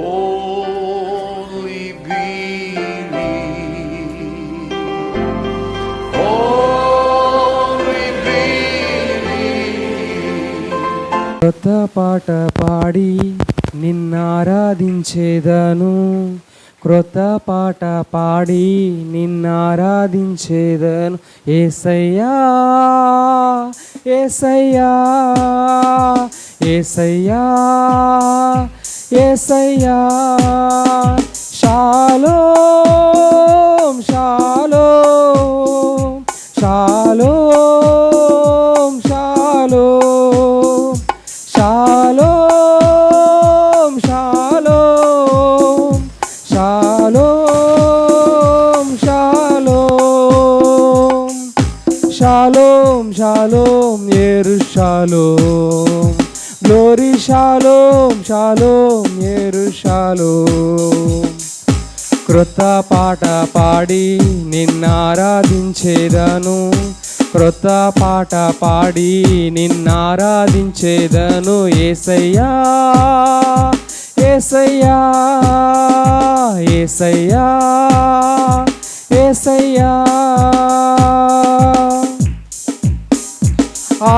Only believe. Only believe. కొత్త పాట పాడి నిన్నారాధించేదను క్రొత్త పాట పాడి నిన్నారాధించేదను ఏసయ్యా ఏసయ్యా ఏసయ్యా ఏసయ్యా షాలో షాలో షాలో షాలో షాలో షాలో షాలో షాలో షాలోం షాలోం ఏరు షాలోం గ్లోరీ షాలోం షాలోం ఏరు క్రొత్త పాట పాడి నిన్నారాధించేదను. క్రొత్త పాట పాడి నిన్నారాధించేదను. ఏసయ్యా ఏసయ్యా ఏసయ్యా ఏసయ్యా. ఆ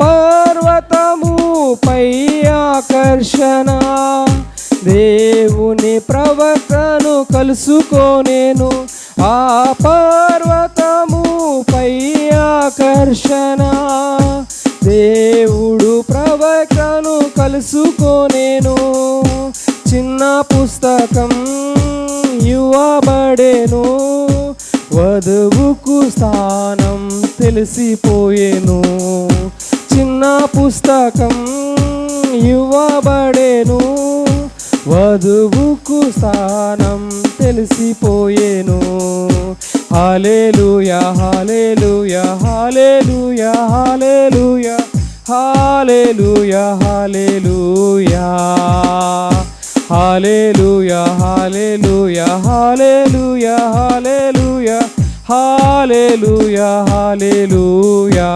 పర్వతముపై ఆకర్షణ దేవుని ప్రవక్తను కలుసుకోనేను ఆ పర్వతముపై ఆకర్షణ. దేవుడు ప్రవక్తను కలుసుకోనేను చిన్న పుస్తకం ఇవ్వబడేను. వధువుకు స్థానం తెలిసిపోయేను. చిన్న పుస్తకం ఇవ్వబడేను. వధువుకు స్థానం తెలిసిపోయేను. Hallelujah hallelujah hallelujah hallelujah hallelujah hallelujah. Hallelujah hallelujah hallelujah hallelujah hallelujah hallelujah.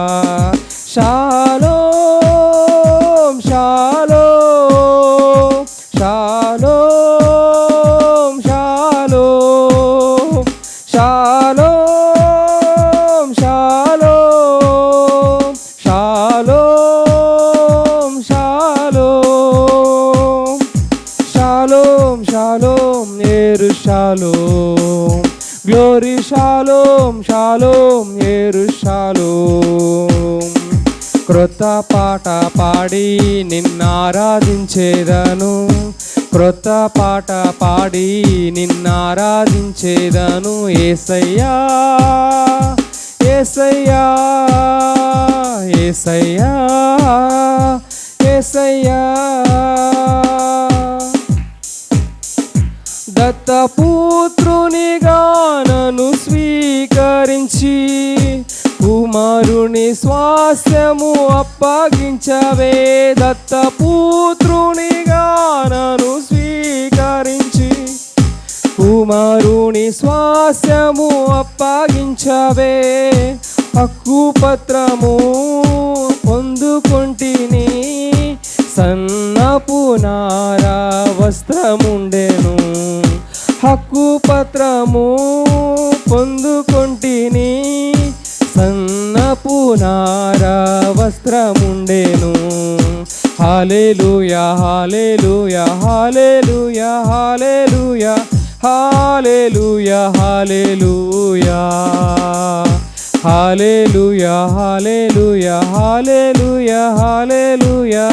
పాడి నిన్నారాధించేదను. క్రొత్త పాట పాడి నిన్నారాధించేదను. ఏసయ్యా ఏసయ్యా ఏసయ్యా ఏసయ్యా. దత్తపూత కుమారుని స్వాస్థ్యము అప్పగించవే దత్తపుత్రునిగా నన్ను స్వీకరించి. కుమారుని స్వాస్యము అప్పగించవే హక్కు పత్రము పొందుకొంటిని. సన్నపు నారా వస్త్రముండెను హక్కు పత్రము పొందుకొంటిని. నారా వస్త్రముండెను hallelujah hallelujah hallelujah hallelujah hallelujah hallelujah. Hallelujah hallelujah hallelujah hallelujah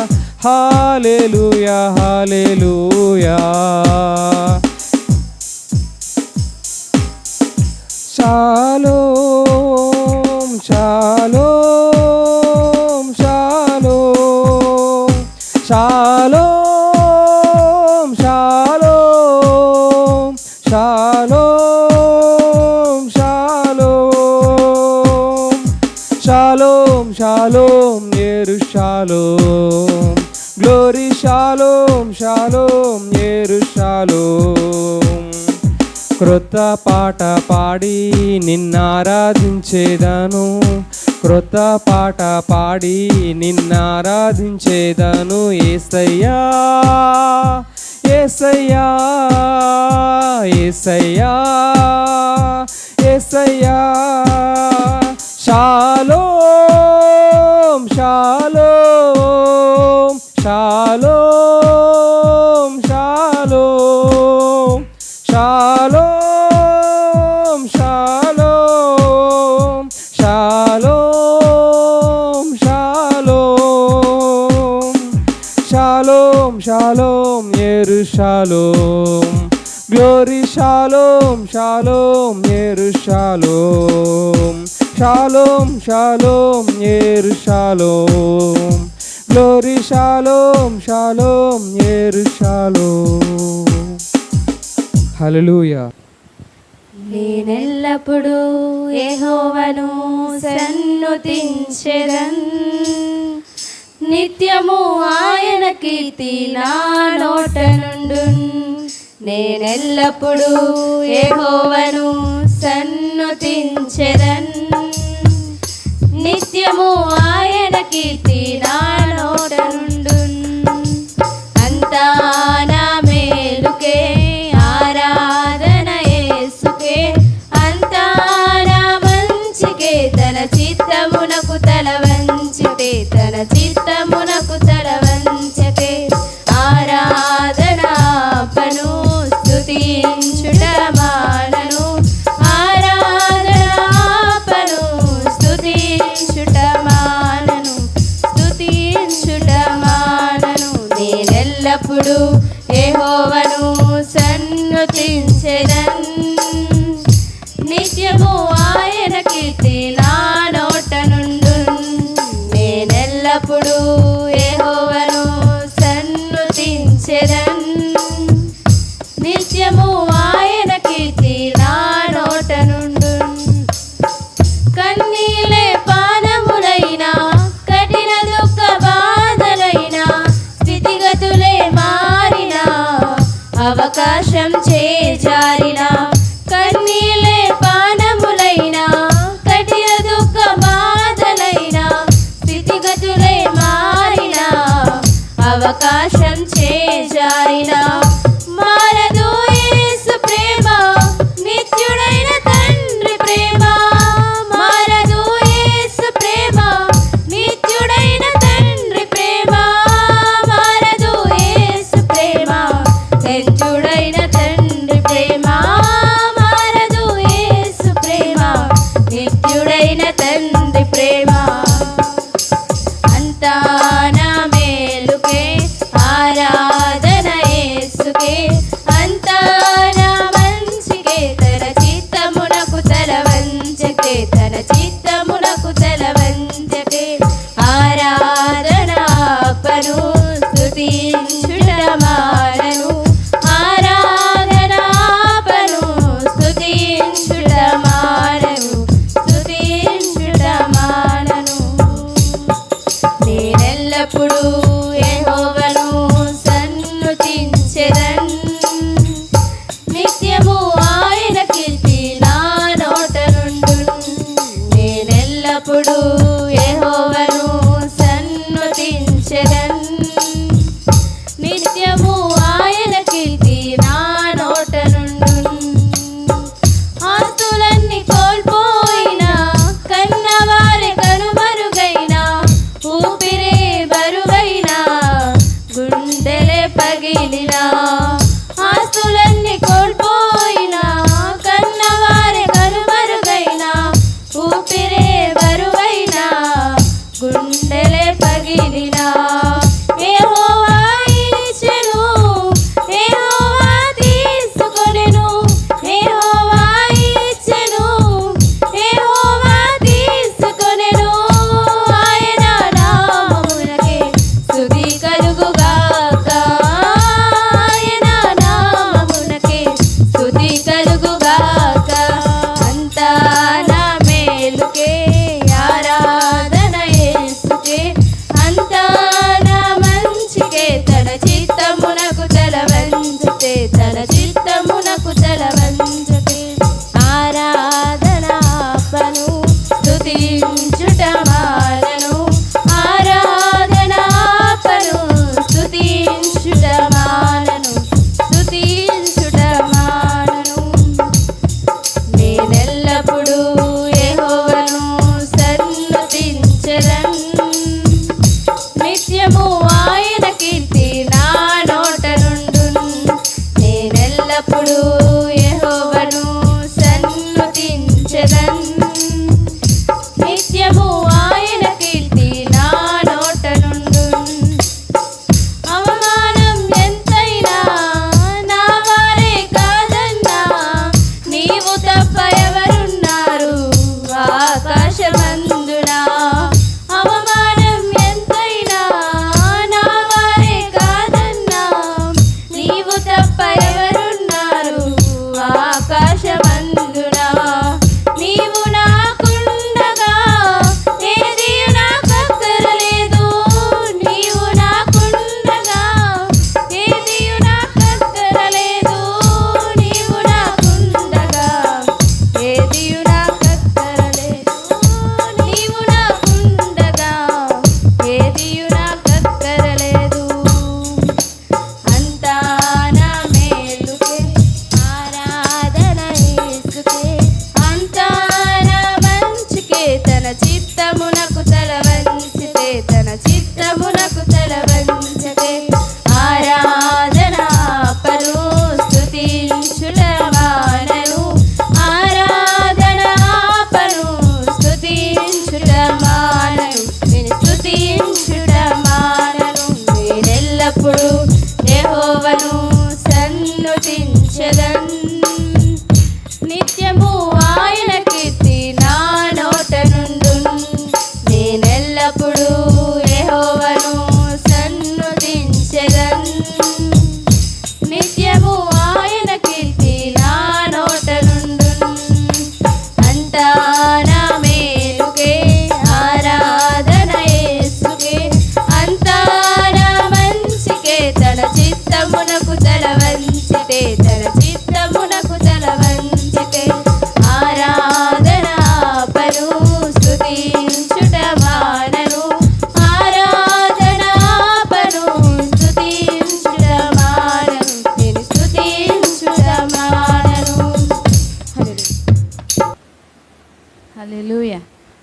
hallelujah hallelujah. Shalom shalom shalom shalom shalom shalom shalom shalom shalom ఏరు షాలోం గ్లోరీ షాలోం షాలోం ఏరు షాలోం క్రొత్త పాట పాడి నిన్నారాధించేదాను. క్రొత్త పాట పాడి నిన్నారాధించేదాను. ఏసయ్యా ఏసయ్యా ఏసయ్యా ఏసయ్యా. షాలో షాలో షాలో. shalom, Yerushalom. Glory shalom, shalom, Yerushalom. Shalom, shalom, Yerushalom. Glory shalom, shalom, Yerushalom. Hallelujah. నేనెల్లప్పుడూ ఏహోవను సన్నుతించెదన్ నిత్యము ఆయన కీర్తి నా నోట నుండు నేనెల్లప్పుడూ ఏహోవను సన్నుతించెదన్. నిత్యము ఆయన కీర్తి నా నోట నుండి మారిన అవకాశం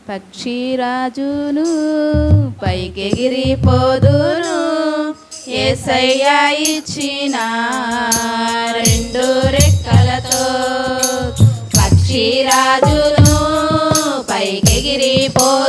పక్షిరాజును పైకెగిరిపోదును ఏసయ్య ఇచ్చిన రెండు రెక్కలతో. పక్షిరాజును పైకెగిరిపోదును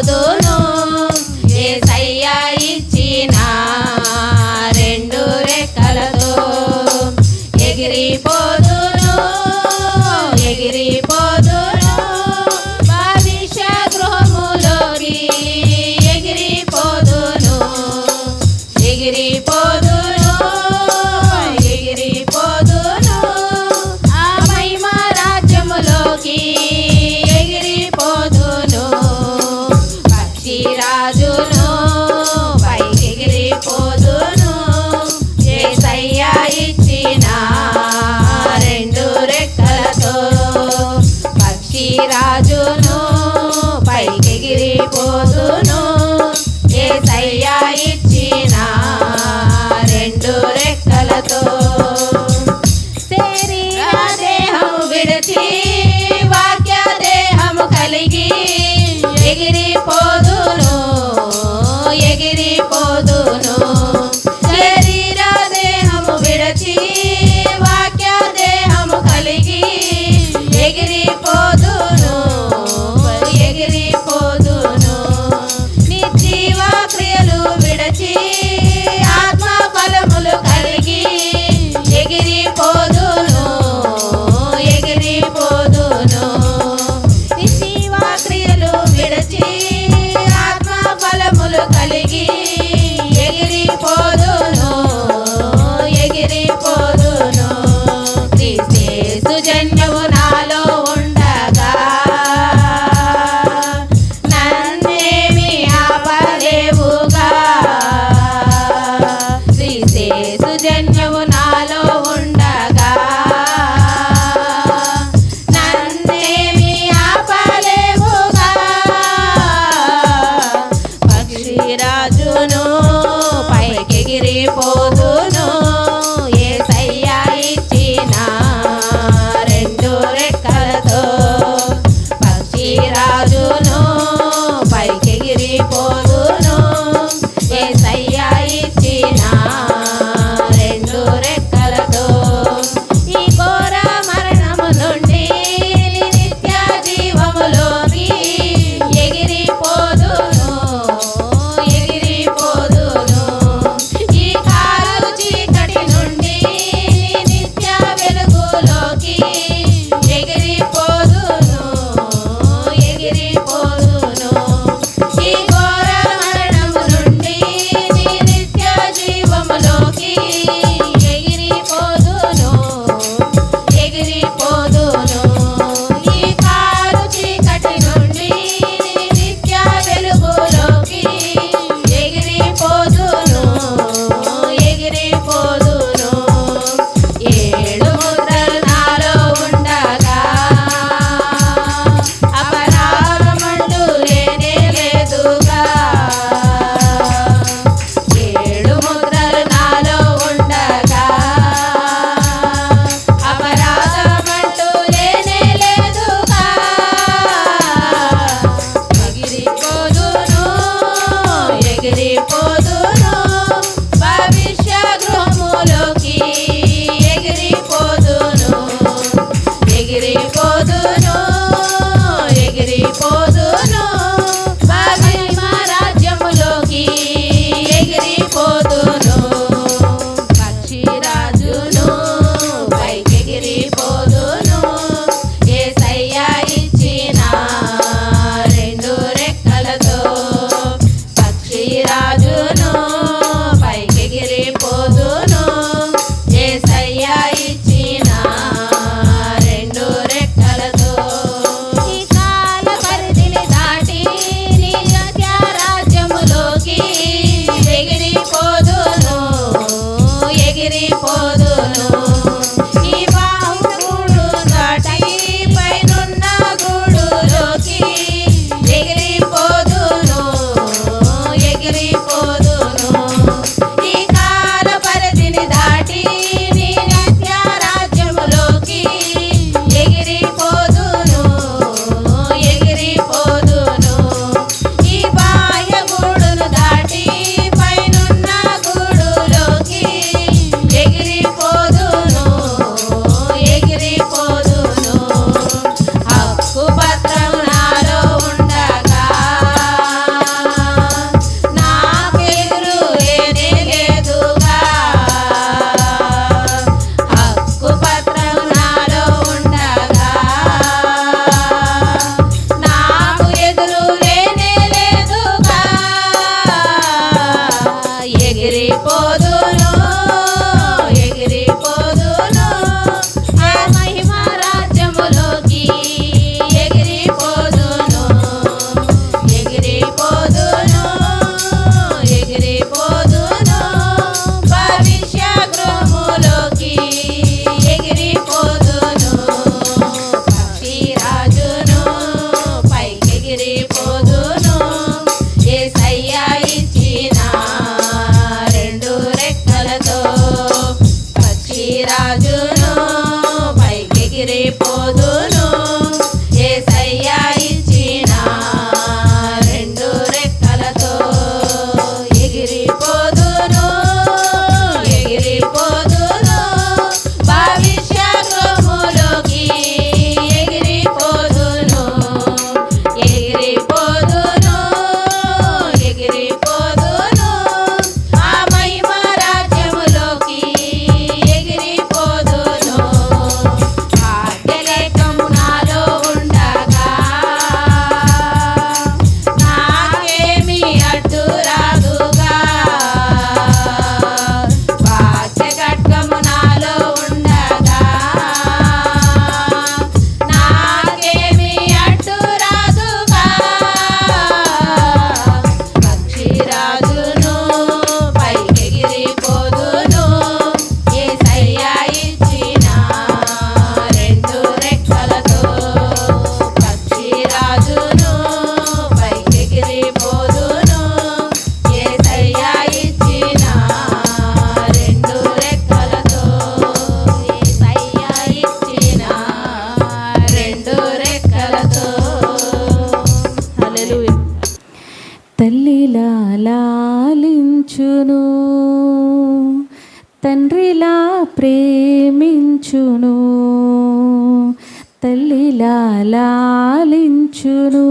లాలించును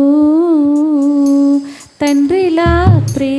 తండ్రిలా ప్రే